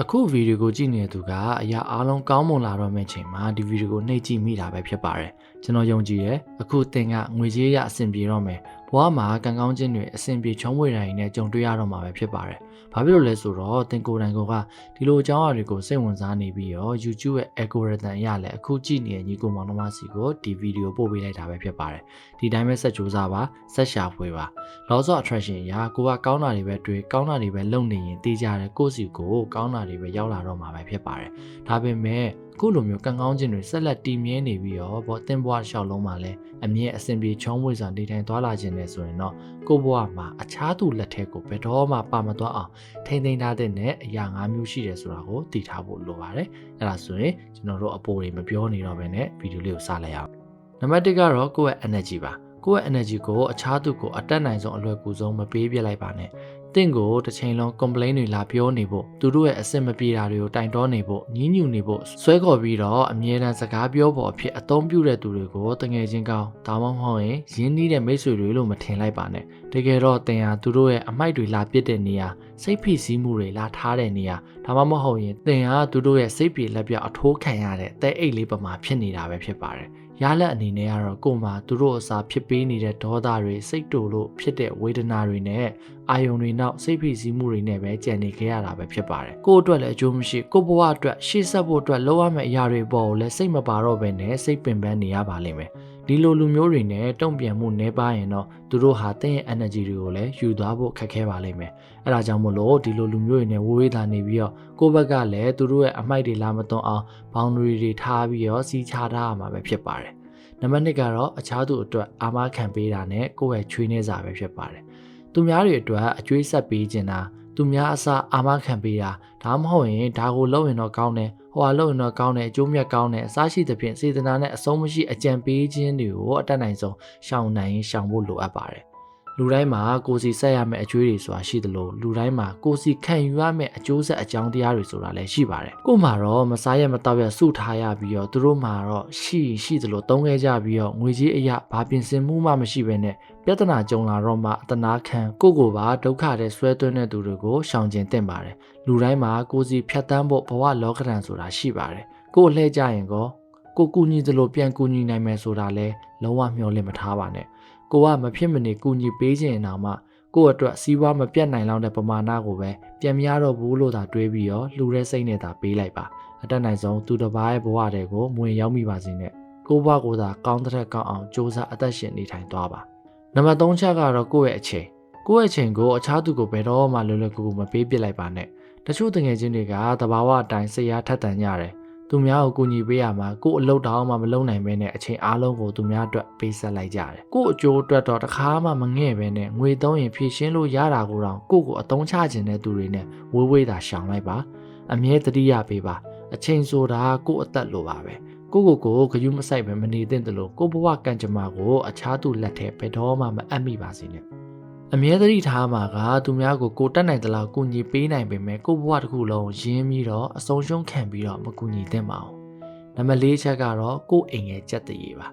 အခုဗီဒီယိုကိုကြည့်နေတဲ့သူကအရာအားလုံးကောင်းမွန်လာတော့မယ့်ချိန်မှာဒီဗီဒီယိုကိုနှိပ်ကြည့်မိတာပဲဖြစ်ပါတယ်ကျွန်တော်ယုံကြည်တယ်အခုသင်ကငွေကြေးရအဆင်ပြေတော့မယ် ဘဝမှာကံကောင်းခြင်းတွေအဆင်ပြေချုံးဝေတိုင်းနဲ့ကြုံတွေ့ရတော့မှာပဲဖြစ်ပါတယ်ဘာဖြစ်လို့လဲဆိုတော့သင်ကိုယ်တိုင်ကဒီလိုအကြောင်းအရာတွေကိုစိတ်ဝင်စားနေပြီးတော့ YouTube ရဲ့ algorithm အရလည်းအခုကြည့်နေတဲ့ညီကိုမောင်နှမစီကိုဒီဗီဒီယိုပို့ပေးလိုက်တာပဲဖြစ်ပါတယ်ဒီတိုင်းပဲဆက်ကြိုးစားပါဆက်ရှာဖွေပါ laws of attraction အရာကိုကကောင်းတာတွေပဲတွေးကောင်းတာတွေပဲလုပ်နေရင်တေးကြတယ်ကိုယ့်စီကိုကောင်းတာတွေပဲရောက်လာတော့မှာပဲဖြစ်ပါတယ်ဒါပေမဲ့ ခုလိုမျိုးကံကောင်းခြင်းတွေဆက်လက်တည်မြဲနေပြီးတော့ဘောတင်ဘွားတစ်လျှောက်လုံးမှာလည်းအမြဲအစဉ်ပြေချောင်းမွေ့စွာနေထိုင်သွားလာခြင်းနဲ့ဆိုရင်တော့ကိုယ့်ဘဝမှာအခြားသူလက်ထက်ကိုဘယ်တော့မှပါမသွားအောင်ထိမ့်သိမ်းထားတဲ့အရာ၅မျိုးရှိတယ်ဆိုတာကိုသိထားဖို့လိုပါတယ်အဲ့ဒါဆိုရင်ကျွန်တော်တို့အပေါ်တွေမပြောနေတော့ဘဲနဲ့ဗီဒီယိုလေးကိုစလိုက်အောင်နံပါတ်1ကတော့ကိုယ့်ရဲ့ energy ပါကိုယ့်ရဲ့ energy ကိုအခြားသူကိုအတက်နိုင်ဆုံးအလွယ်ကူဆုံးမပေးပြလိုက်ပါနဲ့ တင့်ကိုတစ်ချိန်လုံး complain တွေလာပြောနေဖို့သူတို့ရဲ့အဆင်မပြေတာတွေကိုတိုင်တောနေဖို့ညှဉ်းညူနေဖို့ဆွဲခေါ်ပြီးတော့အမြဲတမ်းစကားပြောဖို့အဖြစ်အသုံးပြုတဲ့သူတွေကိုတငယ်ချင်းကောင်းဒါမှမဟုတ်ရင်ရင်းနှီးတဲ့မိတ်ဆွေတွေလို့မထင်လိုက်ပါနဲ့တကယ်တော့တင်ဟာသူတို့ရဲ့အမိုက်တွေလာပစ်တဲ့နေရာစိတ်ဖိစီးမှုတွေလာထားတဲ့နေရာဒါမှမဟုတ်ရင်တင်ဟာသူတို့ရဲ့စိတ်ပြေလက်ပြအထိုးခံရတဲ့တဲအိတ်လေးပမာဖြစ်နေတာပဲဖြစ်ပါတယ် ရလက်အနေနဲ့ကတော့ကိုယ်မှာသူတို့အစာဖြစ်ပေးနေတဲ့ဒေါသတွေစိတ်တူလို့ဖြစ်တဲ့ဝေဒနာတွေနဲ့အာယုံတွေနောက်စိတ်ဖိစီးမှုတွေနဲ့ပဲကြံနေခဲ့ရတာပဲဖြစ်ပါတယ်ကိုယ့်အတွက်လည်းအကျိုးမရှိကိုယ့်ဘဝအတွက်ရှေ့ဆက်ဖို့အတွက်လုပ်ရမယ့်အရာတွေပေါ်ကိုလည်းစိတ်မပါတော့ဘဲနဲ့စိတ်ပင်ပန်းနေရပါလိမ့်မယ် ဒီလိုလူမျိုးတွေနဲ့တုံ့ပြန်မှုနှဲပါရင်တော့သူတို့ဟာတင်းရဲ့ energy တွေကိုလည်းယူသွားဖို့ခက်ခဲပါလိမ့်မယ်အဲဒါကြောင့်မို့လို့ဒီလိုလူမျိုးတွေနဲ့ဝေးဝေးသာနေပြီးတော့ကိုယ့်ဘက်ကလည်းသူတို့ရဲ့အမိုက်တွေလာမသွန်အောင် boundary တွေထားပြီးတော့စီးခြားထားရမှာပဲဖြစ်ပါတယ်နံပါတ်1ကတော့အခြားသူအတွက်အာမခံပေးတာနဲ့ကိုယ့်ရဲ့ချွေးနှဲစာပဲဖြစ်ပါတယ်သူများတွေအတွက်အကျွေးဆက်ပေးခြင်းတာ သူများအစားအာမခံပေးတာဒါမှမဟုတ်ရင်ဒါကိုလုပ်ရင်တော့ကောင်းတယ်ဟိုဟာလုပ်ရင်တော့ကောင်းတယ်အကျိုးမြတ်ကောင်းတယ်အစားရှိသဖြင့်စေတနာနဲ့အဆုံးမရှိအကြံပေးခြင်းတွေကိုအတတ်နိုင်ဆုံးရှောင်နိုင်ရင်ရှောင်ဖို့လိုအပ်ပါတယ် လူတိုင်းမှာကိုယ်စီဆက်ရမယ့်အကျွေးတွေဆိုတာရှိသလိုလူတိုင်းမှာကိုယ်စီခံယူရမယ့်အကျိုးဆက်အကြောင်းတရားတွေဆိုတာလည်းရှိပါတယ်ကို့မှာတော့မစားရမတော့ရစုထားရပြီးတော့သူတို့မှာတော့ရှိရှိသလိုတုံးခဲ့ကြပြီးတော့ငွေကြီးအရာဘာပြင်ဆင်မှုမှမရှိဘဲနဲ့ပြဿနာကြုံလာတော့မှအတနာခံကိုကိုပါဒုက္ခတဲ့ဆွဲသွင်းတဲ့သူတွေကိုရှောင်ကျဉ်သင့်ပါတယ်လူတိုင်းမှာကိုယ်စီဖြတ်တန်းဖို့ဘဝလောကဓာတ်ဆိုတာရှိပါတယ်ကို့လှည့်ကြရင်ကောကိုကူညီသလိုပြန်ကူညီနိုင်မယ်ဆိုတာလဲလုံးဝမျှော်လင့်မထားပါနဲ့ ကိုကမဖြစ်မနေကူညီပေးခြင်းအောင်မှကို့အတွက်စီးပွားမပြတ်နိုင်လောက်တဲ့ပမာဏကိုပဲပြန်မရတော့ဘူးလို့သာတွေးပြီးတော့လှူတဲ့စိတ်နဲ့သာပေးလိုက်ပါအတက်နိုင်ဆုံးသူတစ်ပါးရဲ့ဘဝတွေကိုမဝင်ရောက်မိပါစေနဲ့ကိုဘဝကိုသာကောင်းတဲ့ကောင်းအောင်စ조사အသက်ရှင်နေထိုင်သွားပါနံပါတ်3ချက်ကတော့ကိုယ့်ရဲ့အချိန်ကိုယ့်ရဲ့အချိန်ကိုအခြားသူကိုဘယ်တော့မှလွယ်လွယ်ကူကူမပေးပစ်လိုက်ပါနဲ့တချို့တငယ်ချင်းတွေကတဘာဝအတိုင်းစိတ်အားထက်သန်ကြတယ် သူများကိုကူညီပေးရမှာကို့အလုပ်တောင်မှမလုပ်နိုင်ဘဲနဲ့အချိန်အားလုံးကိုသူများအတွက်ပေးဆက်လိုက်ကြတယ်။ကို့အကျိုးအတွက်တော့တခါမှမငဲ့ဘဲနဲ့ငွေသုံးရင်ဖြည့်ရှင်းလို့ရတာကိုတော့ကို့ကိုအသုံးချခြင်းတဲ့သူတွေနဲ့ဝေးဝေးသာရှောင်လိုက်ပါ။အမြဲတတိယပေးပါ။အချိန်ဆိုတာကို့အသက်လိုပါပဲ။ကိုကိုကိုဂယုမဆိုင်ပဲမနေသင့်တယ်လို့ကိုဘဝကံကြမ္မာကိုအခြားသူလက်ထဲဘယ်တော့မှမအပ်မိပါစေနဲ့ အမြဲတမ်းထားမှာကသူများကိုကိုတက်နိုင်သလောက်ကူညီပေးနိုင်ပေမဲ့ကိုဘဝတစ်ခုလုံးရင်းပြီးတော့အဆုံးရှုံးခံပြီးတော့မကူညီသင့်ပါဘူးနံပါတ်၄ချက်ကတော့ကိုအိမ်ရဲ့စက်တရေပါ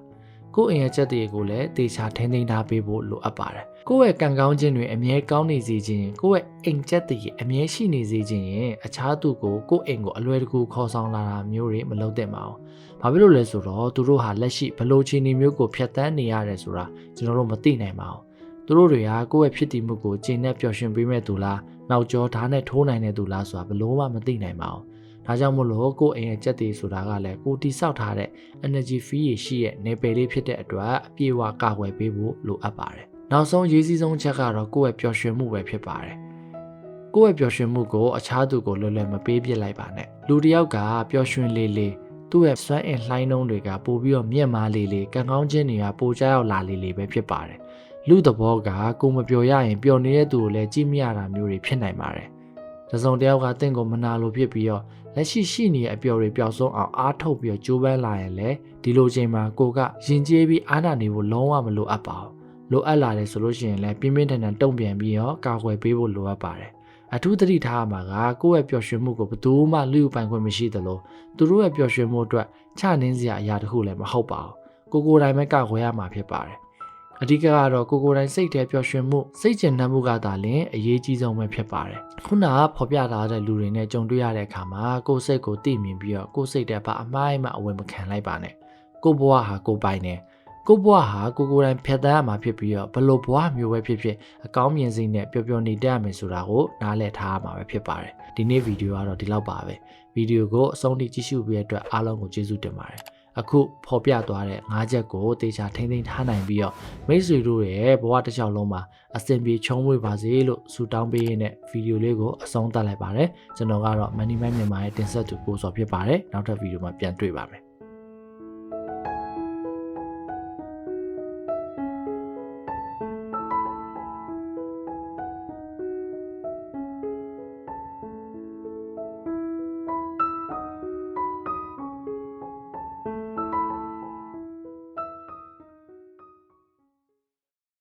ကိုအိမ်ရဲ့စက်တရေကိုလည်းတေချာထိန်းသိမ်းထားပေးဖို့လိုအပ်ပါတယ်ကိုယ့်ရဲ့ကံကောင်းခြင်းတွေအမြဲကောင်းနေစေခြင်းကိုယ့်ရဲ့အိမ်ချက်တရေအမြဲရှိနေစေခြင်းရင်အခြားသူကိုကိုယ့်အိမ်ကိုအလွယ်တကူခေါ်ဆောင်လာတာမျိုးတွေမလုပ်သင့်ပါဘူး။ဘာဖြစ်လို့လဲဆိုတော့သူတို့ဟာလက်ရှိဘလို့ချီနေမျိုးကိုဖျက်ဆီးနေရတယ်ဆိုတာကျွန်တော်တို့မသိနိုင်ပါဘူး။ သူတို့တွေကကိုယ့်ရဲ့ဖြစ်တည်မှုကိုကျင့်နဲ့ပျော်ရွှင်ပေးမဲ့သူလား၊နောက်ကျောဓာတ်နဲ့ထိုးနိုင်တဲ့သူလားဆိုတာဘလို့မှမသိနိုင်ပါဘူး။ဒါကြောင့်မို့လို့ကိုယ့်အိမ်ရဲ့စက်တည်ဆိုတာကလည်းကိုတိဆောက်ထားတဲ့ energy fee ရှိရဲ့နေပယ်လေးဖြစ်တဲ့အတွက်အပြည့်အဝကာကွယ်ပေးဖို့လိုအပ်ပါတယ်။နောက်ဆုံးရေးစည်းဆုံးချက်ကတော့ကိုယ့်ရဲ့ပျော်ရွှင်မှုပဲဖြစ်ပါတယ်။ကိုယ့်ရဲ့ပျော်ရွှင်မှုကိုအခြားသူကိုလွယ်လွယ်မပေးပြစ်လိုက်ပါနဲ့။လူတစ်ယောက်ကပျော်ရွှင်လေလေသူ့ရဲ့စွမ်းအင်လှိုင်းနှုံးတွေကပို့ပြီးတော့မြင့်မားလေလေကံကောင်းခြင်းတွေကပိုကြောက်ရောက်လာလေလေပဲဖြစ်ပါတယ်။ လူသဘောကကိုမပျော်ရရင်ပျော်နေတဲ့သူကိုလည်းကြည့်မရတာမျိုးတွေဖြစ်နိုင်ပါတယ်။တစုံတစ်ယောက်ကတင့်ကိုမနာလိုဖြစ်ပြီးတော့လက်ရှိရှိနေတဲ့အပျော်တွေပျောက်ဆုံးအောင်အားထုတ်ပြီးတော့ကြိုးပမ်းလာရင်လည်းဒီလိုချိန်မှာကိုကရင်ကျေးပြီးအားနာနေဖို့လုံးဝမလိုအပ်ပါဘူး။လိုအပ်လာတယ်ဆိုလို့ရှိရင်လည်းပြင်းပြင်းထန်ထန်တုံ့ပြန်ပြီးတော့ကာကွယ်ပေးဖို့လိုအပ်ပါတယ်။အထူးသတိထားရမှာကကိုယ့်ရဲ့ပျော်ရွှင်မှုကိုဘယ်သူမှလူယူပိုင်ခွင့်မရှိသလိုသူတို့ရဲ့ပျော်ရွှင်မှုအတွက်ချနှင်းစရာအရာတစ်ခုလည်းမဟုတ်ပါဘူးကိုကိုယ်တိုင်ပဲကောက်ခွဲရမှာဖြစ်ပါတယ် အဓိကကတော့ကိုကိုယ်တိုင်စိတ်ထဲပျော်ရွှင်မှုစိတ်ကျဉ်နှံ့မှုကသာလျှင်အရေးကြီးဆုံးပဲဖြစ်ပါတယ်ခုနကဖော်ပြထားတဲ့လူတွေနဲ့ကြုံတွေ့ရတဲ့အခါမှာကိုယ်စိတ်ကိုသိမြင်ပြီးတော့ကိုယ်စိတ်ထဲပါအမိုက်မှအဝင်မခံလိုက်ပါနဲ့ကိုဘဝဟာကိုပိုင်နေကိုဘဝဟာကိုကိုယ်တိုင်ဖြတ်သန်းရမှာဖြစ်ပြီးတော့ဘလို့ဘဝမျိုးပဲဖြစ်ဖြစ်အကောင်းမြင်စိတ်နဲ့ပျော်ပျော်နေတတ်ရမယ်ဆိုတာကိုနားလည်ထားရမှာပဲဖြစ်ပါတယ်ဒီနေ့ဗီဒီယိုကတော့ဒီလောက်ပါပဲဗီဒီယိုကိုအဆုံးထိကြည့်ရှုပေးတဲ့အတွက်အားလုံးကိုကျေးဇူးတင်ပါတယ် အခုဖော်ပြသွားတဲ့၅ချက်ကိုတေချာထိမ့်သိမ်းထားနိုင်ပြီးတော့မိတ်ဆွေတို့ရဲ့ဘဝတစ်လျှောက်လုံးမှာအဆင်ပြေချုံးဝေပါစေလို့ဆုတောင်းပေးရင်းနဲ့ဗီဒီယိုလေးကိုအဆုံးသတ်လိုက်ပါတယ်ကျွန်တော်ကတော့ Money Man မြန်မာရဲ့တင်ဆက်သူကိုစောဖြစ်ပါတယ်နောက်ထပ်ဗီဒီယိုမှာပြန်တွေ့ပါမယ်